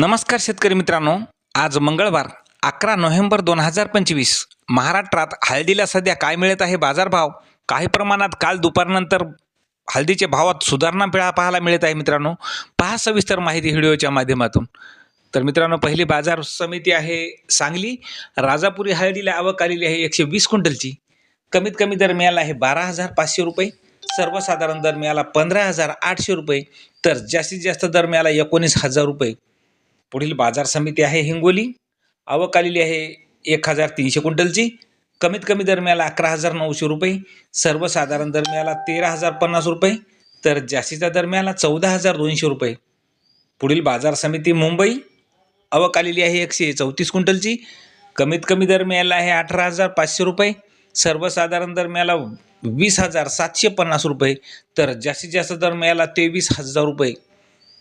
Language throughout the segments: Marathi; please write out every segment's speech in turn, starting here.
नमस्कार शेतकरी मित्रांनो. आज मंगळवार अकरा नोव्हेंबर दोन हजार पंचवीस. महाराष्ट्रात हळदीला सध्या काय मिळत आहे बाजारभाव? काही प्रमाणात काल दुपारनंतर हळदीच्या भावात सुधारणा पिळा पाहायला मिळत आहे मित्रांनो. पहा सविस्तर माहिती व्हिडिओच्या माध्यमातून. तर मित्रांनो पहिली बाजार समिती आहे सांगली. राजापुरी हळदीला आवक आलेली आहे एकशे वीस क्विंटलची. कमीत कमी दर मिळाला आहे बारा हजार पाचशे रुपये. सर्वसाधारण दर मिळाला पंधरा हजार आठशे रुपये. तर जास्तीत जास्त दर मिळाला एकोणीस हजार रुपये. पुढील बाजार समिती आहे हिंगोली. आवक आलेली आहे एक हजार तीनशे क्विंटलची. कमीत कमी दर मिळाला अकरा हजार नऊशे रुपये. सर्वसाधारण दर मिळाला तेरा हजार पन्नास रुपये. तर जास्तीचा दर मिळाला चौदा हजार दोनशे रुपये. पुढील बाजार समिती मुंबई. आवक आलेली आहे एकशे चौतीस क्विंटलची. कमीत कमी दर मिळाला आहे अठरा हजार पाचशे रुपये. सर्वसाधारण दर मिळाला वीस हजार सातशे पन्नास रुपये. तर जास्तीत जास्त दर मिळाला तेवीस हजार रुपये.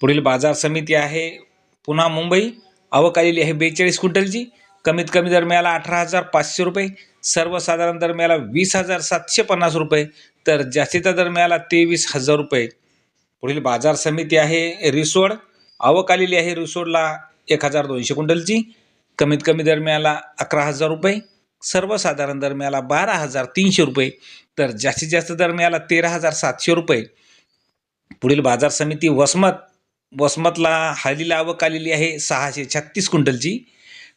पुढील बाजार समिती आहे पुन्हा मुंबई. आवक आलेली आहे बेचाळीस क्विंटलची. कमीत कमी दर मिळाला अठरा हजार पाचशे रुपये. सर्वसाधारण दर मिळाला वीस हजार सातशे पन्नास रुपये. तर जास्तीचा दर मिळाला तेवीस हजार रुपये. पुढील बाजार समिती आहे रिसोड. आवक आलेली आहे रिसोडला एक हजार दोनशे क्विंटलची. कमीत कमी दर मिळाला अकरा हजार रुपये. सर्वसाधारण दर मिळाला बारा हजार तीनशे रुपये. तर जास्तीत जास्त दर मिळाला तेरा हजार सातशे रुपये. पुढील बाजार समिती वसमत. वसमतला हळदीला आवक आलेली आहे सहाशे छत्तीस क्विंटलची.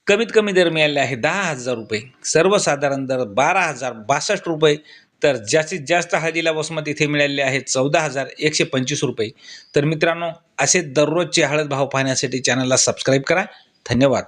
कमीत कमी दर मिळाले आहे दहा हजार रुपये. सर्वसाधारण दर बारा हजार बासष्ट रुपये. तर जास्तीत जास्त हळदीला वसमत इथे मिळालेले आहेत चौदा हजार एकशे पंचवीस रुपये. तर मित्रांनो असे दररोजचे हळद भाव पाहण्यासाठी चॅनलला सबस्क्राईब करा. धन्यवाद.